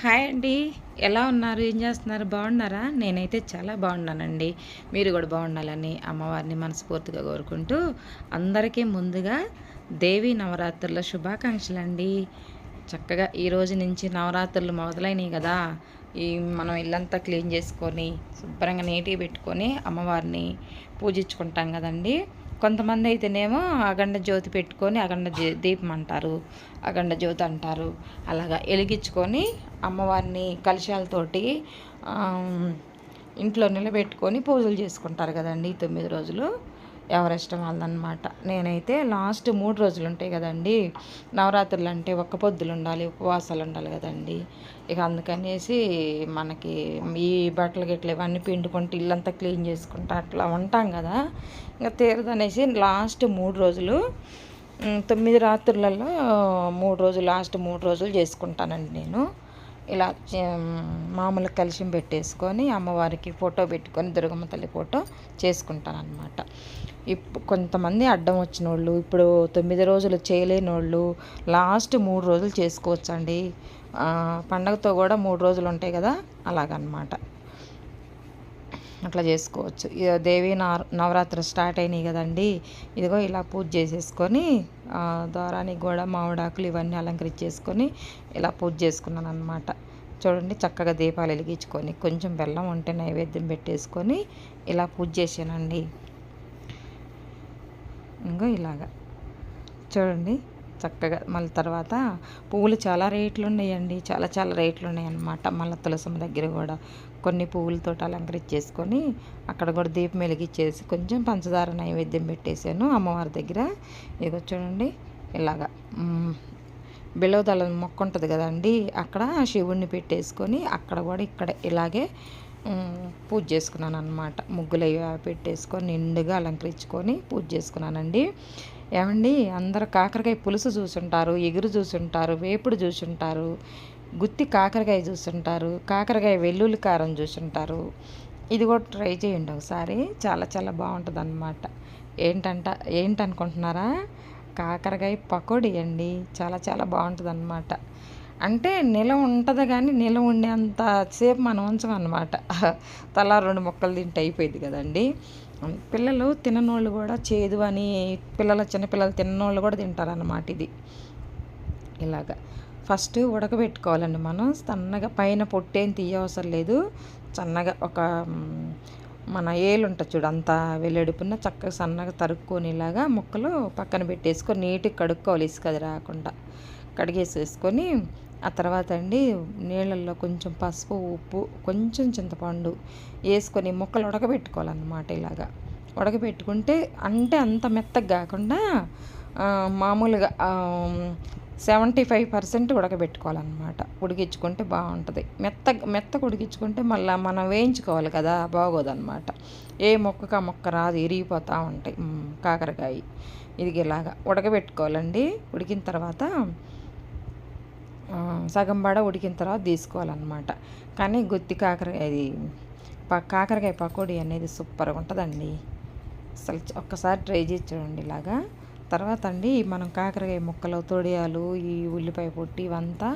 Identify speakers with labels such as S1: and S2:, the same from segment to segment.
S1: Hi అండి. ఎలా ఉన్నారు? ఏం చేస్తున్నారు? బాగున్నారా? నేనైతే చాలా బాగున్నానండి. మీరు కూడా బాగుండాలని అమ్మవారిని మనస్ఫూర్తిగా కోరుకుంటూ అందరికీ ముందుగా దేవి నవరాత్రుల శుభాకాంక్షలు అండి చక్కగా ఈ రోజు నుంచి నవరాత్రులు మొదలైనవి కదా. ఈ మనం ఇల్లంతా క్లీన్ చేసుకొని శుభ్రంగా నీట్గా పెట్టుకొని అమ్మవారిని పూజించుకుంటాం కదండి. కొంతమంది అయితేనేమో అగండ జ్యోతి పెట్టుకొని అగండ దీపం అంటారు. అగండ జ్యోతి అంటారు. అలాగా వెలిగించుకొని అమ్మవారిని కలశాలతోటి ఇంట్లో నిలబెట్టుకొని పూజలు చేసుకుంటారు కదండి తొమ్మిది రోజులు. ఎవరిష్టం వాళ్ళదనమాట నేనైతే లాస్ట్ మూడు రోజులు ఉంటాయి కదండి. నవరాత్రులు అంటే ఒక్క పొద్దులు ఉండాలి ఉపవాసాలు ఉండాలి కదండి. ఇక అందుకనేసి మనకి ఈ బట్టలు గిట్ల ఇవన్నీ పిండుకుంటూ ఇల్లంతా క్లీన్ చేసుకుంటా అట్లా ఉంటాం కదా. ఇంకా తీరదనేసి లాస్ట్ మూడు రోజులు తొమ్మిది రాత్రులలో మూడు రోజులు లాస్ట్ మూడు రోజులు చేసుకుంటానండి నేను. ఇలా మామూలు కలిసి పెట్టేసుకొని అమ్మవారికి ఫోటో పెట్టుకొని దుర్గమ్మ తల్లి ఫోటో చేసుకుంటాను అనమాట ఇప్పుడు కొంతమంది అడ్డం వచ్చిన వాళ్ళు ఇప్పుడు తొమ్మిది రోజులు చేయలేని వాళ్ళు లాస్ట్ మూడు రోజులు చేసుకోవచ్చండి. పండగతో కూడా మూడు రోజులు ఉంటాయి కదా అలాగనమాట అట్లా చేసుకోవచ్చు. దేవి నవరాత్రి స్టార్ట్ అయినాయి కదండి. ఇదిగో ఇలా పూజ చేసేసుకొని ద్వారానికి కూడా మామిడాకులు ఇవన్నీ అలంకరించేసుకొని ఇలా పూజ చేసుకున్నాను అనమాట చూడండి చక్కగా దీపాలు వెలిగించుకొని కొంచెం బెల్లం ఉంటే నైవేద్యం పెట్టేసుకొని ఇలా పూజ చేసానండి ఇంకా ఇలాగా. చూడండి చక్కగా మళ్ళీ తర్వాత పువ్వులు చాలా రేట్లు ఉన్నాయండి చాలా చాలా రేట్లు ఉన్నాయన్నమాట మళ్ళీ తులసమ్మ దగ్గర కూడా కొన్ని పువ్వులతో అలంకరించేసుకొని అక్కడ కూడా దీపం వెలిగించేసి కొంచెం పంచదార నైవేద్యం పెట్టేశాను అమ్మవారి దగ్గర. ఏదో చూడండి ఇలాగా బిలవదల మొక్క ఉంటుంది కదండి అక్కడ శివుణ్ణి పెట్టేసుకొని అక్కడ కూడా ఇక్కడ ఇలాగే పూజ చేసుకున్నాను అనమాట ముగ్గులు పెట్టేసుకొని నిండుగా అలంకరించుకొని పూజ చేసుకున్నానండి. ఏమండి? అందరు కాకరకాయ పులుసు చూసుంటారు ఎగురు చూసుంటారు వేపుడు చూసుంటారు గుత్తి కాకరకాయ చూసుంటారు కాకరకాయ వెల్లుల్లి కారం చూసుంటారు. ఇది కూడా ట్రై చేయండి ఒకసారి. చాలా చాలా బాగుంటుంది అనమాట ఏంటంట ఏంటనుకుంటున్నారా? కాకరకాయ పకోడీ అండి. చాలా చాలా బాగుంటుంది అనమాట అంటే నిల ఉంటుంది కానీ నిల ఉండేంత సేపు మనం ఉంచమన్నమాట. తలా రెండు మొక్కలు తింటే అయిపోయింది కదండి. పిల్లలు తిననోళ్ళు కూడా చేదు అని పిల్లల చిన్నపిల్లలు తిన్నోళ్ళు కూడా తింటారన్నమాట ఇది. ఇలాగా. ఫస్ట్ ఉడకబెట్టుకోవాలండి మనం. సన్నగా పైన పొట్టేం తీయవసరం లేదు. సన్నగా ఒక మన ఏలు ఉంటుంది చూడు అంత వెల్లడిపున్న చక్కగా సన్నగా తరుక్కొని ఇలాగా ముక్కలు పక్కన పెట్టేసుకొని నీట్గా కడుక్కోవాలి ఇసుక అది రాకుండా. కడిగేసేసుకొని ఆ తర్వాత అండి నీళ్ళల్లో కొంచెం పసుపు ఉప్పు కొంచెం చింతపండు వేసుకొని ముక్కలు ఉడకబెట్టుకోవాలన్నమాట ఇలాగా. ఉడకబెట్టుకుంటే అంటే అంత మెత్తగా కాకుండా మామూలుగా సెవెంటీ ఫైవ్ పర్సెంట్ ఉడకబెట్టుకోవాలన్నమాట. ఉడికించుకుంటే బాగుంటుంది. మెత్త మెత్తకు ఉడికించుకుంటే మళ్ళీ మనం వేయించుకోవాలి కదా బాగోదన్నమాట. ఏ మొక్కకు ఆ మొక్క రాదు ఇరిగిపోతూ ఉంటాయి. కాకరకాయ. ఇది ఇలాగా ఉడకబెట్టుకోవాలండి. ఉడికిన తర్వాత సగం బడ ఉడికిన తర్వాత తీసుకోవాలన్నమాట. కానీ గుత్తి కాకరకాయ అది కాకరకాయ పకోడీ అనేది సూపర్గా ఉంటుందండి. అసలు ఒక్కసారి ట్రై చేసి చూడండి ఇలాగా. తర్వాత అండి మనం కాకరకాయ ముక్కలు తొడియాలు ఈ ఉల్లిపాయ పొట్టి ఇవంతా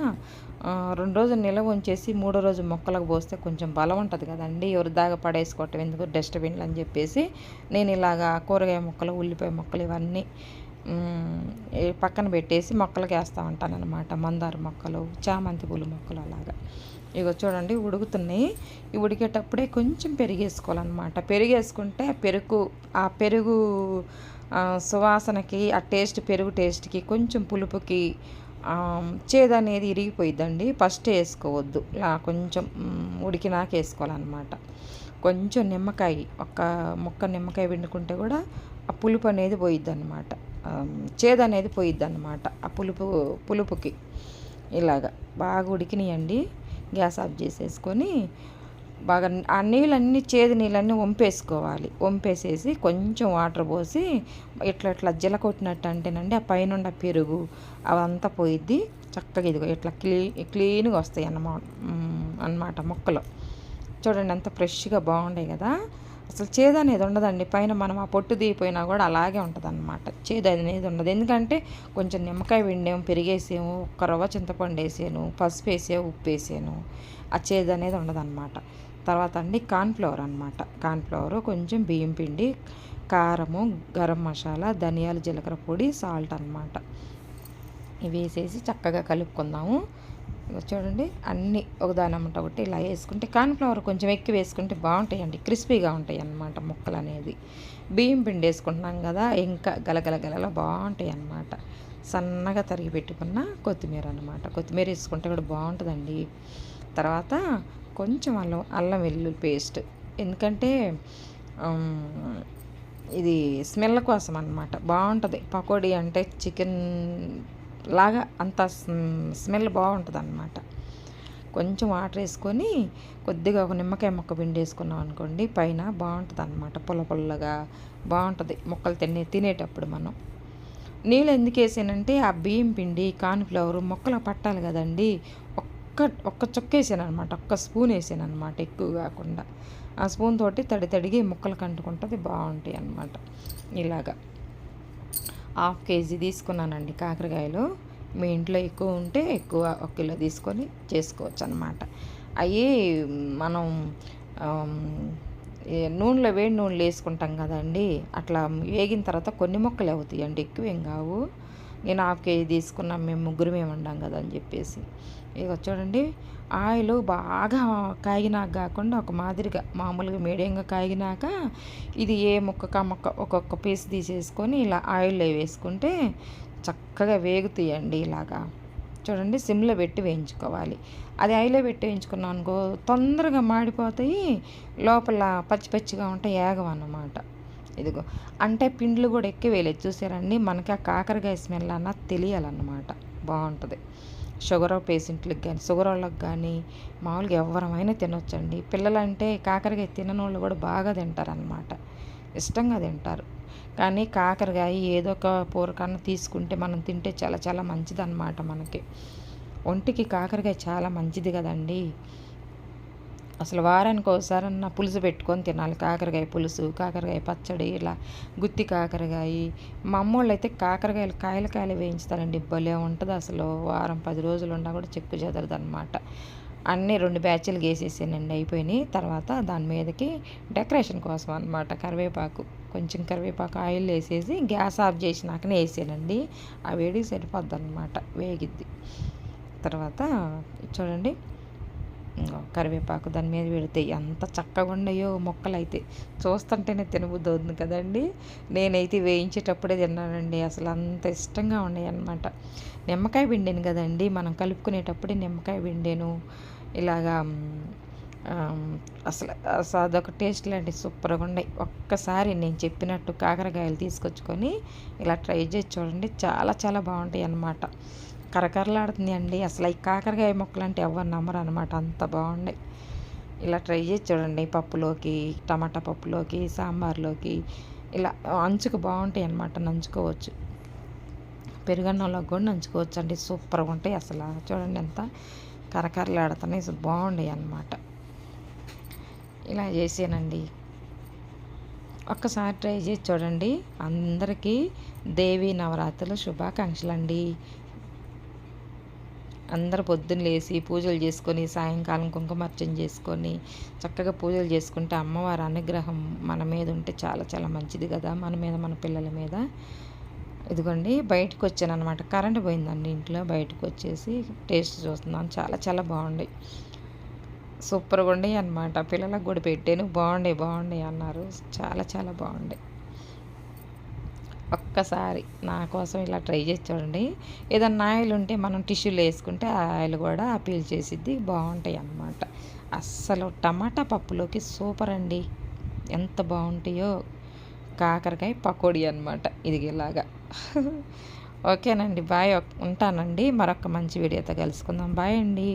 S1: రెండు రోజులు నిల్వ ఉంచేసి మూడో రోజు మొక్కలకు పోస్తే కొంచెం బలం ఉంటుంది కదండి. ఎవరి దాగా పడేసుకోవటం ఎందుకు డస్ట్బిన్లు అని చెప్పేసి నేను ఇలాగా కూరగాయ ముక్కలు ఉల్లిపాయ ముక్కలు ఇవన్నీ పక్కన పెట్టేసి మొక్కలకి వేస్తూ ఉంటాను అనమాట మందార మొక్కలు చామంతి పూల మొక్కలు అలాగా. ఇగో చూడండి ఉడుకుతున్నాయి. ఈ ఉడికేటప్పుడే కొంచెం పెరిగేసుకోవాలన్నమాట. పెరిగేసుకుంటే పెరుగు ఆ పెరుగు సువాసనకి ఆ టేస్ట్ పెరుగు టేస్ట్కి కొంచెం పులుపుకి చేదు అనేది ఇరిగిపోయిద్దండి. ఫస్ట్ వేసుకోవద్దు. ఇలా కొంచెం ఉడికినాక వేసుకోవాలన్నమాట. కొంచెం నిమ్మకాయ ఒక ముక్క నిమ్మకాయ పిండుకుంటే కూడా ఆ పులుపు అనేది పోయిద్ది అనమాట చేదు అనేది పోయిద్ది అనమాట ఆ పులుపు పులుపుకి. ఇలాగ బాగా ఉడికినాయండి. గ్యాస్ ఆఫ్ చేసేసుకొని బాగా ఆ నీళ్ళన్నీ చేదు నీళ్ళన్నీ వంపేసుకోవాలి. వంపేసేసి కొంచెం వాటర్ పోసి ఇట్లా ఇట్లా జల కొట్టినట్టు అంటేనండి ఆ పైన పెరుగు అవంతా పోయిద్ది. చక్కగా ఇదిగో ఇట్లా క్లీ క్లీన్గా వస్తాయి అన్నమాట అన్నమాట మొక్కలు. చూడండి అంత ఫ్రెష్గా బాగుంటాయి కదా. అసలు చేదు అనేది ఉండదండి. పైన మనం ఆ పొట్టు దిగిపోయినా కూడా అలాగే ఉంటుంది అనమాట చేదు అనేది ఉండదు. ఎందుకంటే కొంచెం నిమ్మకాయ విండాము పెరిగేసాము ఒక్క రవ్వ చింతపండు వేసాను పసుపు వేసాము ఉప్పు వేసాను ఆ చేదు అనేది ఉండదన్నమాట. తర్వాత అండి కార్న్ఫ్లవర్ అనమాట కార్న్ఫ్లవర్ కొంచెం బియ్యం పిండి కారము గరం మసాలా ధనియాలు జీలకర్ర పొడి సాల్ట్ అనమాట ఇవి వేసేసి చక్కగా కలుపుకుందాము. చూడండి అన్నీ ఒకదానమాట ఒకటి ఇలా వేసుకుంటే కార్న్ఫ్లవర్ కొంచెం ఎక్కువ వేసుకుంటే బాగుంటాయండి క్రిస్పీగా ఉంటాయి అన్నమాట ముక్కలు అనేది బియ్యం పిండి వేసుకుంటున్నాం కదా ఇంకా గలగల గలల బాగుంటాయి అన్నమాట సన్నగా తరిగి పెట్టుకున్న కొత్తిమీర అనమాట కొత్తిమీర వేసుకుంటే కూడా బాగుంటుందండి. తర్వాత కొంచెం అల్లం అల్లం వెల్లుల్లి పేస్ట్. ఎందుకంటే ఇది స్మెల్ కోసం అనమాట బాగుంటుంది. పకోడీ అంటే చికెన్ లాగా అంత స్మెల్ బాగుంటుంది అనమాట కొంచెం వాటర్ వేసుకొని కొద్దిగా ఒక నిమ్మకాయ ముక్క పిండి వేసుకున్నాం అనుకోండి పైన బాగుంటుంది అనమాట పుల్ల పుల్లగా బాగుంటుంది. ముక్కలు తినే తినేటప్పుడు మనం. నీళ్ళు ఎందుకు వేసానంటే ఆ బియ్యం పిండి కార్న్ఫ్లవర్ మొక్కలు పట్టాలి కదండి. ఒక్క ఒక్క చొక్క వేసాను అనమాట ఒక్క స్పూన్ వేసాను అనమాట ఎక్కువ కాకుండా. ఆ స్పూన్ తోటి తడి తడిగి ముక్కలు కంటుకుంటుంది బాగుంటాయి అన్నమాట ఇలాగా. హాఫ్ కేజీ తీసుకున్నానండి కాకరకాయలు. మీ ఇంట్లో ఎక్కువ ఉంటే ఎక్కువ ఒక కిలో తీసుకొని చేసుకోవచ్చు అనమాట అవి మనం నూనెలో వేడి నూనెలు వేసుకుంటాం కదండి అట్లా వేగిన తర్వాత కొన్ని మొక్కలు అవుతాయండి ఎక్కువ ఏం కావు. నేను హాఫ్ కేజీ తీసుకున్నాం మేము ముగ్గురు మేము ఉండాం కదా అని చెప్పేసి. ఇక చూడండి ఆయిల్ బాగా కాగినాక కాకుండా ఒక మాదిరిగా మామూలుగా మీడియంగా కాగినాక ఇది ఏ ముక్క ముక్క ఒక్కొక్క పీస్ తీసేసుకొని ఇలా ఆయిల్లో వేసుకుంటే చక్కగా వేగుతాయండి ఇలాగా. చూడండి సిమ్లో పెట్టి వేయించుకోవాలి. అది ఆయిల్లో పెట్టి వేయించుకున్నాం అనుకో తొందరగా మాడిపోతాయి లోపల పచ్చి పచ్చిగా ఉంటాయి ఏగవన్నమాట. ఇదిగో అంటే పిండ్లు కూడా ఎక్కువ వేయలేదు. చూసారండి మనకి ఆ కాకరకాయ స్మెల్ అన్న తెలియాలన్నమాట. బాగుంటుంది. షుగర్ పేషెంట్లకు కానీ షుగర్ వాళ్ళకి కానీ మామూలుగా ఎవరమైనా తినొచ్చండి. పిల్లలంటే కాకరకాయ తినని కూడా బాగా తింటారనమాట ఇష్టంగా తింటారు. కానీ కాకరకాయ ఏదో ఒక పూరకన్న తీసుకుంటే మనం తింటే చాలా చాలా మంచిదన్నమాట మనకి. ఒంటికి కాకరకాయ చాలా మంచిది కదండీ. అసలు వారానికి ఒకసారన్నా పులుసు పెట్టుకొని తినాలి. కాకరకాయ పులుసు కాకరకాయ పచ్చడి ఇలా గుత్తి కాకరకాయ. మా అమ్మోళ్ళు అయితే కాకరకాయలు కాయల కాయలు వేయించుతారండి. భలే ఉంటుంది అసలు. వారం పది రోజులు ఉన్నా కూడా చెక్కు చెదరదు అనమాట అన్నీ రెండు బ్యాచ్లు గేసేసానండి. అయిపోయినాయి. తర్వాత దాని మీదకి డెకరేషన్ కోసం అనమాట కరివేపాకు కొంచెం కరివేపాకు ఆయిల్ వేసేసి గ్యాస్ ఆఫ్ చేసినాకనే వేసానండి. ఆ వేడికి సరిపోద్ది అనమాట వేగిద్ది. తర్వాత చూడండి. కరివేపాకు దాని మీద పెడితే ఎంత చక్కగా ఉన్నాయో మొక్కలు అయితే చూస్తుంటేనే తినబుద్ధి అవుతుంది కదండి. నేనైతే వేయించేటప్పుడే తిన్నానండి. అసలు అంత ఇష్టంగా ఉన్నాయి అన్నమాట నిమ్మకాయ పిండాను కదండి. మనం కలుపుకునేటప్పుడే నిమ్మకాయ పిండాను. ఇలాగా అసలు అదొక టేస్ట్ లాంటి సూపర్గా ఉన్నాయి. ఒక్కసారి నేను చెప్పినట్టు కాకరకాయలు తీసుకొచ్చుకొని ఇలా ట్రై చేసి చూడండి. చాలా చాలా బాగుంటాయి అన్నమాట కరకరలాడుతుంది అండి. అసలు ఈ కాకరకాయ మొక్కలు అంటే ఎవరు నమ్మరు అనమాట అంత బాగున్నాయి ఇలా ట్రై చేసి చూడండి. పప్పులోకి టమాటా పప్పులోకి సాంబార్లోకి ఇలా అంచుకు బాగుంటాయి అనమాట నంచుకోవచ్చు. పెరుగన్నంలోకి కూడా నంచుకోవచ్చు అండి. సూపర్గా ఉంటాయి. అసలు చూడండి ఎంత కరకరలాడుతున్నాయి. బాగుంటాయి అన్నమాట. ఇలా చేసానండి. ఒక్కసారి ట్రై చేసి చూడండి. అందరికీ దేవి నవరాత్రులు శుభాకాంక్షలు అండి అందరు పొద్దున్న లేచి పూజలు చేసుకొని సాయంకాలం కుంకుమార్చన చేసుకొని చక్కగా పూజలు చేసుకుంటే అమ్మవారి అనుగ్రహం మన మీద ఉంటే చాలా చాలా మంచిది కదా మన మీద మన పిల్లల మీద. ఇదిగోండి బయటకు వచ్చాను అనమాట కరెంట్ పోయిందండి ఇంట్లో. బయటకు వచ్చేసి టేస్ట్ చూస్తున్నాను చాలా చాలా బాగుంది. సూపర్గా ఉండే అనమాట పిల్లలకు కూడా పెట్టాను. బాగుండే బాగుండే అన్నారు. చాలా చాలా బాగుండే. ఒక్కసారి నా కోసం ఇలా ట్రై చేసి చూడండి. ఏదన్నా ఆయిల్ ఉంటే మనం టిష్యూలు వేసుకుంటే ఆ ఆయిల్ కూడా అపీల్ చేసిద్ది బాగుంటాయి అన్నమాట. అస్సలు టమాటా పప్పులోకి సూపర్ అండి. ఎంత బాగుంటాయో. కాకరకాయ పకోడీ అనమాట ఇది ఇలాగా. ఓకేనండి బాయ్. ఉంటానండి. మరొక మంచి వీడియోతో కలుసుకుందాం. బాయ్ అండి.